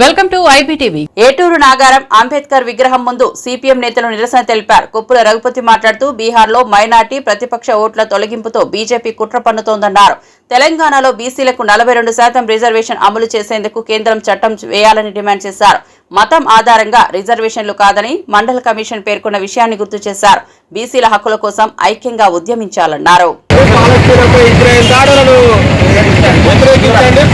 Welcome to IBTV Eturu Nagaram Ambedkar విగ్రహం ముందు CPM నేతలు నిరసన తెలిపారు. కుప్పుల రఘుపతి మాట్లాడుతూ బీహార్లో మైనార్టీ ప్రతిపక్ష ఓట్ల తొలగింపుతో బీజేపీ కుట్ర పన్నుతోందన్నారు. తెలంగాణలో బీసీలకు నలభై రెండు శాతం రిజర్వేషన్ అమలు చేసేందుకు కేంద్రం చట్టం వేయాలని డిమాండ్ చేశారు. మతం ఆధారంగా రిజర్వేషన్లు కాదని మండల కమిషన్ పేర్కొన్న విషయాన్ని గుర్తు చేశారు. బీసీల హక్కుల కోసం ఐక్యంగా ఉద్యమించాలన్నారు.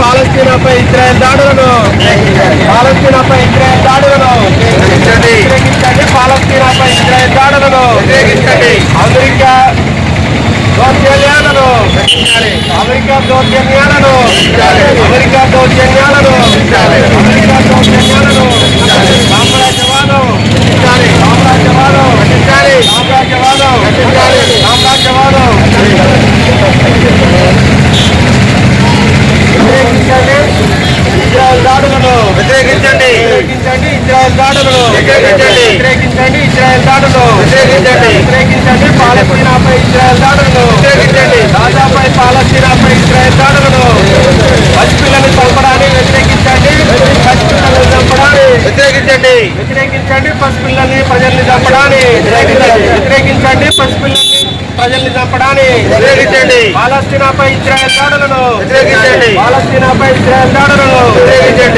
పాలస్తీనాపై ఇజ్రాయెల్ దాడులను. వ్యతిరేకించండి పాలస్తీనాపై ఇజ్రాయెల్ దాడులను. పాలస్తీనాపై ఇజ్రాయెల్ దాడులను వ్యతిరేకించండి పాలస్తీనాపై ఇజ్రాయెల్ దాడులను. వ్యతిరేకించండి అమెరికా దౌర్జన్యాలను అమెరికా దౌర్జన్యాలను అమెరికా దౌర్జన్యాలను అమెరికా దౌర్జన్యాలను సామ్రాజ్యవాదం సామ్రాజ్యవాదం సామ్రాజ్యవాదం సామ్రాజ్యవాదం వ్యతిరేకించండి ఇజ్రాయెల్ దాడులను వ్యతిరేకించండి. వ్యతిరేకించండి. ఇజ్రాయెల్ దాడులను వ్యతిరేకించండి. వ్యతిరేకించండి. ఇజ్రాయెల్ దాడులను వ్యతిరేకించండి. వ్యతిరేకించండి. పాలస్తీనాపై ఇజ్రాయెల్ దాడులను వ్యతిరేకించండి. గాజాపై పాలస్తీనాపై ఇజ్రాయెల్ దాడులను పసిపిల్లని చంపడాన్ని వ్యతిరేకించండి. పసిపిల్లల్ని చంపడాన్ని వ్యతిరేకించండి. వ్యతిరేకించండి. పసిపిల్లల్ని ప్రజల్ని చంపడాన్ని వ్యతిరేకించండి. పసిపిల్లల్ని ప్రజల్ని చంపడాన్ని వ్యతిరేకించండి. పాలస్తీనాపై ఇజ్రాయెల్ దాడులను. వ్యతిరేకించండి. పాలస్తీనాపై ఇజ్రాయెల్ దాడులను. వ్యతిరేకించండి.